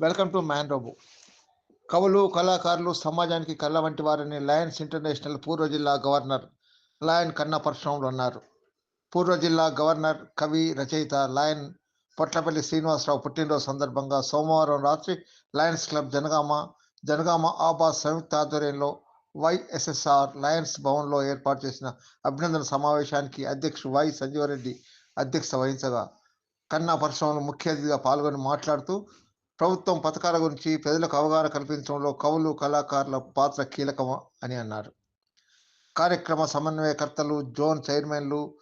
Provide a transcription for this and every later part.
Welcome to man robo కవులు కళాకారులు సమాజానికి కళ్ళ వంటి వారని లయన్స్ ఇంటర్నేషనల్ పూర్వ జిల్లా గవర్నర్ లయన్ కన్నా పరశురాములు అన్నారు. పూర్వ జిల్లా గవర్నర్ కవి రచయిత లయన్ పొట్లపల్లి శ్రీనివాసరావు పుట్టినరోజు సందర్భంగా సోమవారం రాత్రి లయన్స్ క్లబ్ జనగామ జనగామ ఆబాస్ సంయుక్త ఆధ్వర్యంలో వైఎస్ఎస్ఆర్ లయన్స్ భవన్లో ఏర్పాటు చేసిన అభినందన సమావేశానికి అధ్యక్షుడు వై సంజీవరెడ్డి అధ్యక్షత వహించగా కన్నా పరశురాములు ముఖ్య అతిథిగా పాల్గొని మాట్లాడుతూ ప్రభుత్వం పథకాల గురించి ప్రజలకు అవగాహన కల్పించడంలో కవులు కళాకారుల పాత్ర కీలకం అని అన్నారు. కార్యక్రమ సమన్వయకర్తలు జోన్ చైర్మన్లు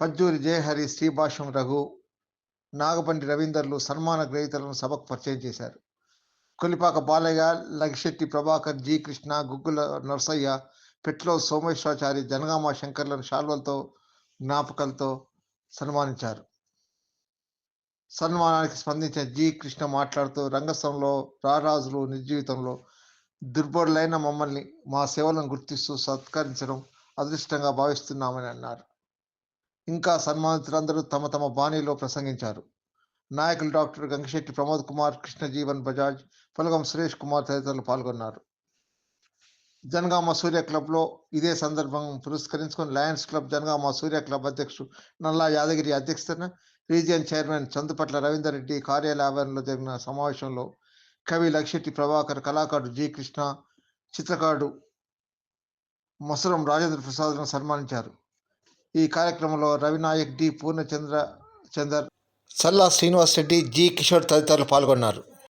పజ్జూరి జయహరి శ్రీభాష్యం రఘు నాగపండి రవీందర్లు సన్మాన గ్రహీతలను సభకు పరిచయం చేశారు. కొలిపాక బాలయ్య లగిశెట్టి ప్రభాకర్ జి కృష్ణ గుగ్గుల నరసయ్య పెట్లో సోమేశ్వరాచారి జనగామ శంకర్లను శాల్వలతో జ్ఞాపకాలతో సన్మానించారు. సన్మానానికి స్పందించిన జి. కృష్ణ మాట్లాడుతూ రంగస్థంలో రారాజులు నిర్జీవితంలో దుర్బడులైన మమ్మల్ని మా సేవలను గుర్తిస్తూ సత్కరించడం అదృష్టంగా భావిస్తున్నామని అన్నారు. ఇంకా సన్మానితులందరూ తమ తమ బాణీలో ప్రసంగించారు. నాయకులు డాక్టర్ గంగశెట్టి ప్రమోద్ కుమార్ కృష్ణ జీవన్ బజాజ్ పొలగం సురేష్ కుమార్ తదితరులు పాల్గొన్నారు. జనగామ సూర్య క్లబ్లో ఇదే సందర్భం పురస్కరించుకొని Lions club Jangaon Surya club అధ్యక్షుడు నల్లా యాదగిరి అధ్యక్షతన రీజియన్ చైర్మన్ చందుపట్ల రవీందర్ రెడ్డి కార్యాలయ ఆవరణలో జరిగిన సమావేశంలో కవి లక్షెట్టి ప్రభాకర్ కళాకారుడు జి కృష్ణ చిత్రకారుడు మసురం రాజేంద్ర ప్రసాద్ను సన్మానించారు. ఈ కార్యక్రమంలో రవినాయక్ డి పూర్ణచంద్ర చందర్ సల్లా శ్రీనివాస్ రెడ్డి జి కిషోర్ తదితరులు పాల్గొన్నారు.